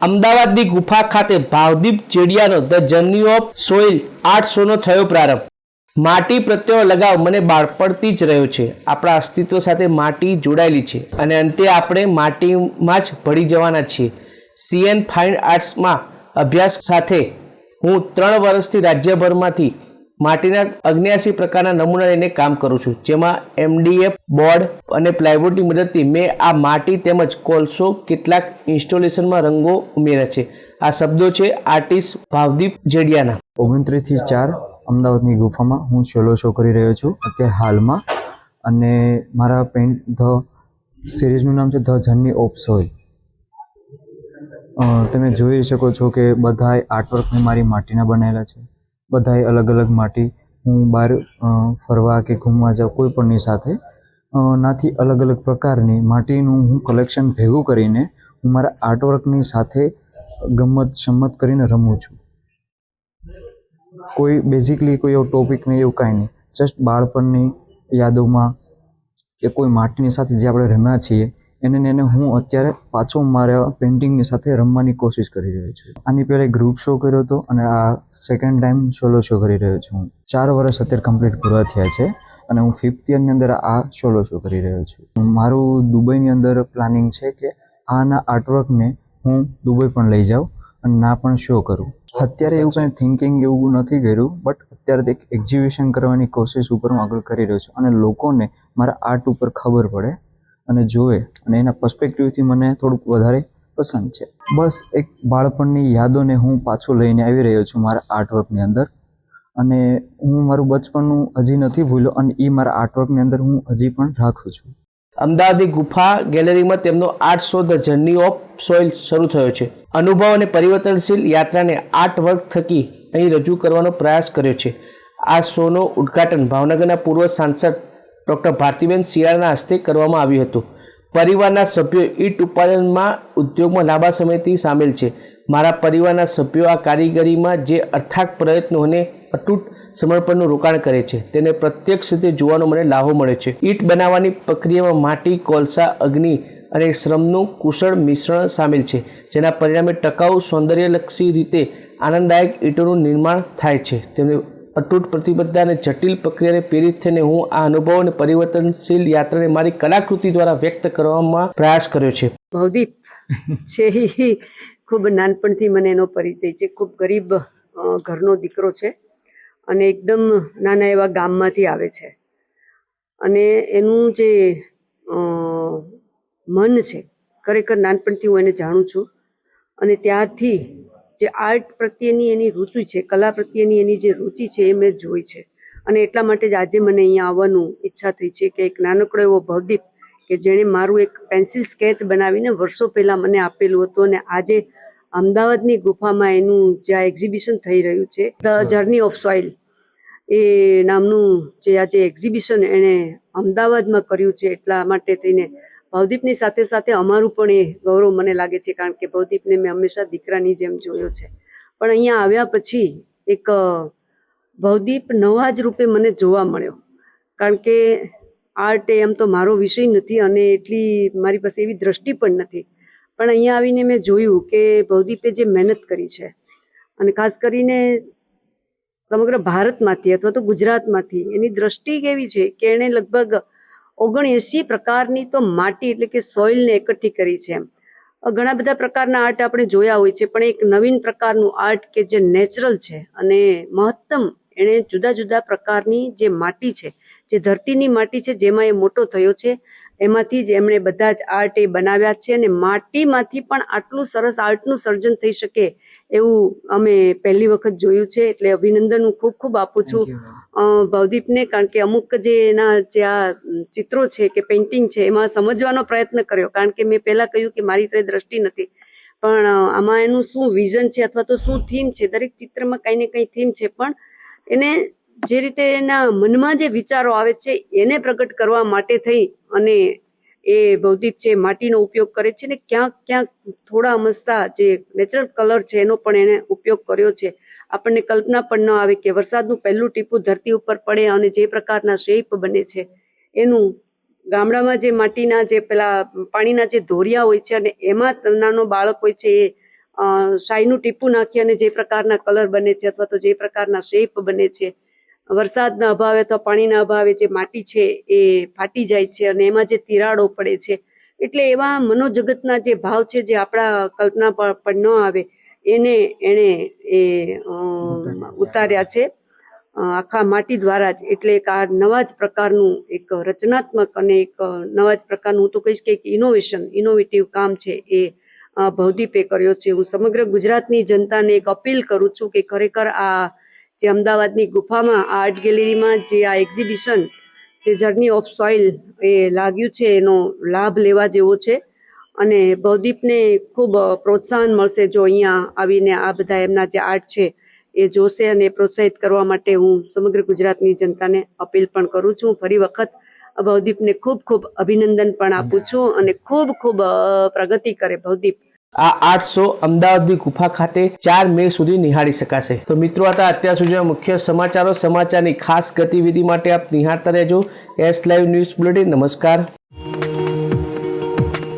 અમદાવાદની ગુફા ખાતે ભાવદીપ ચેડિયાનો ધ જર્ની ઓફ સોઇલ આઠસોનો થયો પ્રારંભ. માટી પ્રત્યેનો લગાવ મને બાળપણથી જ રહ્યો છે. આપણા અસ્તિત્વ સાથે માટી જોડાયેલી છે અને અંતે આપણે માટીમાં જ ભળી જવાના છીએ. સીએન ફાઇન આર્ટ્સમાં અભ્યાસ સાથે હું ત્રણ વર્ષથી રાજ્યભરમાંથી માટીના અગ્નિયાસી પ્રકારના નમૂના લઈને કામ કરું છું. જેમાં એમડીએફ બોર્ડ અને પ્લાયવુડની મદદથી મેં આ માટી તેમજ કોલસો કેટલાક ઇન્સ્ટોલેશનમાં રંગો ઉમેર્યા છે. આ શબ્દો છે આર્ટિસ્ટ ભાવદીપ જેડિયાના. ઓગણત્રીસથી ચાર અમદાવાદની ગુફામાં હું સોલો શો કરી રહ્યો છું. અત્યારે હાલમાં અને મારા પેન્ટ ધ સિરીઝનું નામ છે ધ જર્ની ઓફ સોઇલ તમે જોઈ શકો છો કે બધાય આર્ટવર્કને મારી માટીના બનાવેલા છે. બધાય અલગ અલગ માટી હું બહાર ફરવા કે ઘૂમવા જાઉં કોઈ પણની સાથે નાથી અલગ અલગ પ્રકારની માટીનું હું કલેક્શન ભેગું કરીને હું મારા આર્ટવર્કની સાથે ગમત સંમત કરીને રમું છું. કોઈ બેઝિકલી કોઈ એવો ટોપિક નહીં એવું કાંઈ નહીં. જસ્ટ બાળપણની યાદોમાં કે કોઈ માટીની સાથે જે આપણે રમ્યા છીએ એને એને હું અત્યારે પાછો મારા પેઇન્ટિંગની સાથે રમવાની કોશિશ કરી રહ્યો છું. આની પહેલાં ગ્રુપ શો કર્યો હતો અને આ સેકન્ડ ટાઈમ સોલો શો કરી રહ્યો છું ચાર વર્ષ અત્યારે કમ્પ્લીટ પૂરા થયા છે અને હું ફિફ્થ યરની અંદર આ સોલો શો કરી રહ્યો છું. મારું દુબઈની અંદર પ્લાનિંગ છે કે આના આર્ટવર્કને હું દુબઈ પણ લઈ જાઉં અને ના પણ શો કરું. અત્યારે એવું કંઈ થિંકિંગ એવું નથી કર્યું બટ અત્યારે એક એક્ઝિબિશન કરવાની કોશિશ ઉપર હું આગળ કરી રહ્યો છું અને લોકોને મારા આર્ટ ઉપર ખબર પડે અને જોવે અને એના પર્સપેક્ટિવથી મને થોડુંક વધારે પસંદ છે. બસ એક બાળપણની યાદોને હું પાછો લઈને આવી રહ્યો છું મારા આર્ટવર્કની અંદર. અને હું મારું બચપણનું હજી નથી ભૂલ્યો અને એ મારા આર્ટવર્કની અંદર હું હજી પણ રાખું છું. અમદાવાદની ગુફા ગેલેરીમાં તેમનો art show the journey of soil શરૂ થયો છે. અનુભવ અને પરિવર્તનશીલ યાત્રાને આર્ટ વર્ક થકી અહીં રજૂ કરવાનો પ્રયાસ કર્યો છે. આ શોનો ઉદ્ઘાટન ભાવનગરના પૂર્વ સાંસદ ડૉક્ટર ભારતીબેન શિયાળના હસ્તે કરવામાં આવ્યું હતું. પરિવારના સભ્યો ઈંટ ઉત્પાદનમાં ઉદ્યોગમાં લાંબા સમયથી સામેલ છે. મારા પરિવારના સભ્યો આ કારીગરીમાં જે અર્થાક પ્રયત્નો અને અતૂટ સમર્પણનું રોકાણ કરે છે, તેને પ્રત્યક્ષ રીતે જોવાનો મને લાહો મળે છે. ઈંટ બનાવવાની પ્રક્રિયામાં માટી, કોલસા, અગ્નિ અને શ્રમનું કુશળ મિશ્રણ સામેલ છે, જેના પરિણામે ટકાઉ સૌંદર્યલક્ષી રીતે આનંદદાયક ઈંટોનું નિર્માણ થાય છે. તેમની અતૂટ પ્રતિબદ્ધતા અને જટિલ પ્રક્રિયાને પ્રેરિત થઈને હું આ અનુભવ અને પરિવર્તનશીલ યાત્રાને મારી કલાકૃતિ દ્વારા વ્યક્ત કરવામાં પ્રયાસ કર્યો છે. ભવદીપ, છે ખૂબ નાનપણથી મને એનો પરિચય છે. ખૂબ ગરીબ ઘરનો દીકરો છે અને એકદમ નાના એવા ગામમાંથી આવે છે. અને એનું જે મન છે, ખરેખર નાનપણથી હું એને જાણું છું. અને ત્યારથી જે આર્ટ પ્રત્યેની એની રુચિ છે કલા પ્રત્યેની એની જે રુચિ છે એ મેં જોઈ છે. અને એટલા માટે જ આજે મને અહીંયા આવવાનું ઈચ્છા થઈ છે કે એક નાનકડો એવો ભવદીપ કે જેણે મારું એક પેન્સિલ સ્કેચ બનાવીને વર્ષો પહેલાં મને આપેલું હતું અને આજે અમદાવાદની ગુફામાં એનું જે આ એક્ઝિબિશન થઈ રહ્યું છે ધ જર્ની ઓફ સોઇલ. એ નામનું જે આજે એક્ઝિબિશન એણે અમદાવાદમાં કર્યું છે એટલા માટે થઈને ભવદીપની સાથે સાથે અમારું પણ એ ગૌરવ મને લાગે છે, કારણ કે ભવદીપને મેં હંમેશા દીકરાની જેમ જોયો છે. પણ અહીંયા આવ્યા પછી એક ભવદીપ નવા જ રૂપે મને જોવા મળ્યો. કારણ કે આર્ટ એમ તો મારો વિષય નથી અને એટલી મારી પાસે એવી દ્રષ્ટિ પણ નથી. પણ અહીંયા આવીને મેં જોયું કે ભવદીપે જે મહેનત કરી છે, અને ખાસ કરીને સમગ્ર ભારતમાંથી અથવા તો ગુજરાતમાંથી એની દ્રષ્ટિ કેવી છે કે એણે લગભગ ઓગણએંસી પ્રકારની તો માટી એટલે કે સોઇલને એકઠી કરી છે એમ. ઘણા બધા પ્રકારના આર્ટ આપણે જોયા હોય છે, પણ એક નવીન પ્રકારનું આર્ટ કે જે નેચરલ છે અને મહત્તમ એણે જુદા જુદા પ્રકારની જે માટી છે, જે ધરતીની માટી છે, જેમાં એ મોટો થયો છે, એમાંથી જ એમણે બધા જ આર્ટ એ બનાવ્યા છે અને માટીમાંથી પણ આટલું સરસ આર્ટનું સર્જન થઈ શકે એવું અમે પહેલી વખત જોયું છે એટલે અભિનંદન હું ખૂબ ખૂબ આપું છું. ભાવદીપને કારણ કે અમુક જે એના જે આ ચિત્રો છે કે પેઇન્ટિંગ છે એમાં સમજવાનો પ્રયત્ન કર્યો. કારણ કે મેં પહેલાં કહ્યું કે મારી તો એ દ્રષ્ટિ નથી. પણ આમાં એનું શું વિઝન છે અથવા તો શું થીમ છે દરેક ચિત્રમાં કંઈ ને કંઈ થીમ છે પણ એને જે રીતે એના મનમાં જે વિચારો આવે છે એને પ્રગટ કરવા માટે થઈ અને એ ભૌતિક છે, માટીનો ઉપયોગ કરે છે ને ક્યાંક ક્યાંક થોડા અમસ્તા જે નેચરલ કલર છે એનો પણ એને ઉપયોગ કર્યો છે. આપણને કલ્પના પણ ન આવે કે વરસાદનું પહેલું ટીપું ધરતી ઉપર પડે અને જે પ્રકારના શેપ બને છે, એનું ગામડામાં જે માટીના જે પેલા પાણીના જે ધોરિયા હોય છે અને એમાં નાનો બાળક હોય છે એ શાહીનું ટીપું નાખી અને જે પ્રકારના કલર બને છે અથવા તો જે પ્રકારના શેપ બને છે વરસાદના અભાવે અથવા પાણીના અભાવે જે માટી છે એ ફાટી જાય છે અને એમાં જે તિરાડો પડે છે એટલે એવા મનોજગતના જે ભાવ છે જે આપણા કલ્પના પર પણ ન આવે એને એણે એ ઉતાર્યા છે. આખા માટી દ્વારા જ એટલે એક આ નવા જ પ્રકારનું એક રચનાત્મક અને એક નવા જ પ્રકારનું હું તો કહીશ કે એક ઇનોવેશન ઇનોવેટિવ કામ છે એ ભવદીપે કર્યો છે. હું સમગ્ર ગુજરાતની જનતાને એક અપીલ કરું છું કે ખરેખર આ જે અમદાવાદની ગુફામાં આર્ટ ગેલેરીમાં જે આ એક્ઝિબિશન જે જર્ની ઓફ સોઇલ એ લાગ્યું છે એનો લાભ લેવા જેવો છે. અને ભવદીપને ખૂબ પ્રોત્સાહન મળશે જો અહીંયા આવીને આ બધા એમના જે આર્ટ છે એ જોશે અને પ્રોત્સાહિત કરવા માટે હું સમગ્ર ગુજરાતની જનતાને અપીલ પણ કરું છું. ફરી વખત ભવદીપને ખૂબ ખૂબ અભિનંદન પણ આપું છું અને ખૂબ ખૂબ પ્રગતિ કરે ભવદીપ. આ આઠસો અમદાવાદની ગુફા ખાતે ચાર મે સુધી નિહાળી શકાશે. તો મિત્રો હતા અત્યાર સુધીના મુખ્ય સમાચારો. સમાચારની ખાસ ગતિવિધિ માટે આપ નિહાળતા રહેજો. એસ લાઈવ ન્યૂઝ બુલેટિન નમસ્કાર.